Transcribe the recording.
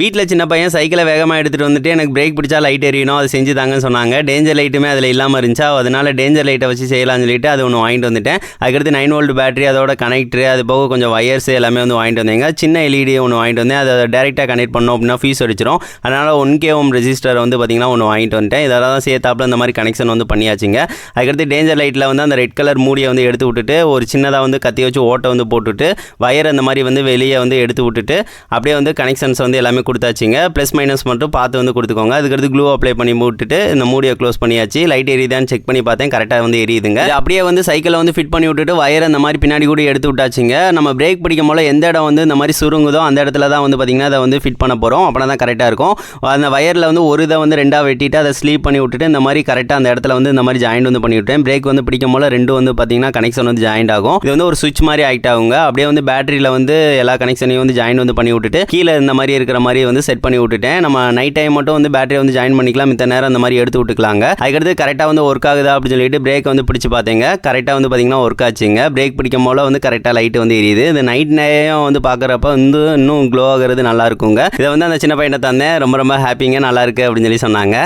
வீட்டில் சின்ன பையன் சைக்கிளை வேகமாக எடுத்துகிட்டு வந்துட்டு எனக்கு பிரேக் பிடிச்சா லைட் எரியணும் அதை செஞ்சு தாங்கன்னு சொன்னாங்க. டேஞ்சர் லைட்டுமே அதில் இல்லாமல் இருந்துச்சா? அதனால டேஞ்சர் லைட்டை வச்சு செய்யலாம்னு சொல்லிட்டு அது ஒன்று வாங்கிட்டு வந்துட்டேன். அதுக்கடுத்து நைன் வோல்ட் பேட்டரி அதோட கனெக்டர் அது போக கொஞ்சம் வயர்ஸ் எல்லாமே வந்து வாங்கிட்டு வந்தேங்க சின்ன எல்இடி ஒன்று வாங்கிட்டு வந்தேன். அதை டேரெக்டாக கனெக்ட் பண்ணோம் அப்படின்னா ஃபீஸ் அடிச்சிடும் அதனால் ஒன் கே ஓம் ரெஜிஸ்டர் வந்து பார்த்திங்கன்னா ஒன்று வாங்கிட்டு வந்துட்டேன். இதெல்லாம் தான் சேர்த்தாப்புல இந்த மாதிரி கனெக்ஷன் வந்து பண்ணியாச்சுங்க. அதுக்கடுத்து டேஞ்சர் லைட்டில் வந்து அந்த ரெட் கலர் மூடியை வந்து எடுத்து விட்டுட்டு ஒரு சின்னதாக வந்து கத்தி வச்சு ஓட்டை வந்து போட்டுவிட்டு வயர் அந்த மாதிரி வந்து வெளியே வந்து எடுத்து விட்டுட்டு அப்படியே வந்து கனெக்ஷன்ஸ் வந்து எல்லாமே கொடுத்தாச்சுங்க. ப்ளஸ் மைனஸ் மட்டும் பார்த்து வந்து கொடுத்துக்கோங்க. அதுக்கடுத்து க்ளூ அப்ளை பண்ணி விட்டுட்டு இந்த மூடியை க்ளோஸ் பண்ணியாச்சு. லைட் எரியுதான்னு செக் பண்ணி பார்த்தேன். கரெக்டாக வந்து எரியுதுங்க. அப்படியே வந்து சைக்கிளை வந்து ஃபிட் பண்ணி விட்டுட்டு வயர் அந்த மாதிரி பின்னாடி கூட எடுத்து விட்டாச்சுங்க. நம்ம பிரேக் பிடிக்கும் போல எந்த இடம் வந்து இந்த மாதிரி சுருங்குதோ அந்த இடத்துல தான் வந்து பார்த்திங்கன்னா அதை வந்து ஃபிட் பண்ண போகிறோம் அப்படின்னா தான் கரெக்டாக இருக்கும். அந்த வயரில் வந்து ஒரு இதை வந்து ரெண்டாக வெட்டிட்டு அதை ஸ்லீப் பண்ணி விட்டுட்டு இந்த மாதிரி கரெக்டாக அந்த இடத்துல வந்து இந்த மாதிரி ஜாயிண்ட் வந்து பண்ணி விட்டேன் பிரேக் வந்து பிடிக்கும் போல ரெண்டு வந்து பார்த்தீங்கன்னா கனெக்ஷன் வந்து ஜாயிண்ட் ஆகும். இது வந்து ஒரு சுவிட்ச் மாதிரி ஆக்ட் ஆகுங்க. அப்படியே வந்து பேட்டரியில் வந்து எல்லா கனெக்ஷனையும் வந்து ஜாயின் வந்து பண்ணி விட்டுட்டு கீழே இந்த மாதிரி இருக்கிற மாதிரி வந்து செட் பண்ணி விட்டுட்டேன். நம்ம நைட் டைம் மட்டும் வந்து பேட்டரி வந்து ஜாயின் பண்ணிக்கலாம். மித்த நேரம் அந்த மாதிரி எடுத்து விட்டுக்கலாங்க. அதுக்கடுத்து கரெக்டாக வந்து ஒர்க் ஆகுதா அப்படின்னு சொல்லிட்டு பிரேக் வந்து பிடிச்சி பார்த்தேங்க. கரெக்டாக வந்து பார்த்தீங்கன்னா ஒர்க் ஆச்சுங்க. பிரேக் பிடிக்கும் போல வந்து கரெக்டாக லைட் வந்து எரியுது. இந்த நைட் நேரம் வந்து பார்க்குறப்ப வந்து இன்னும் க்ளோ ஆகிறது நல்லா இருக்குங்க. இதை வந்து அந்த சின்ன பையனை தந்தேன். ரொம்ப ரொம்ப ஹாப்பிங்க நல்லா இருக்கு அப்படின்னு சொல்லி சொன்னாங்க.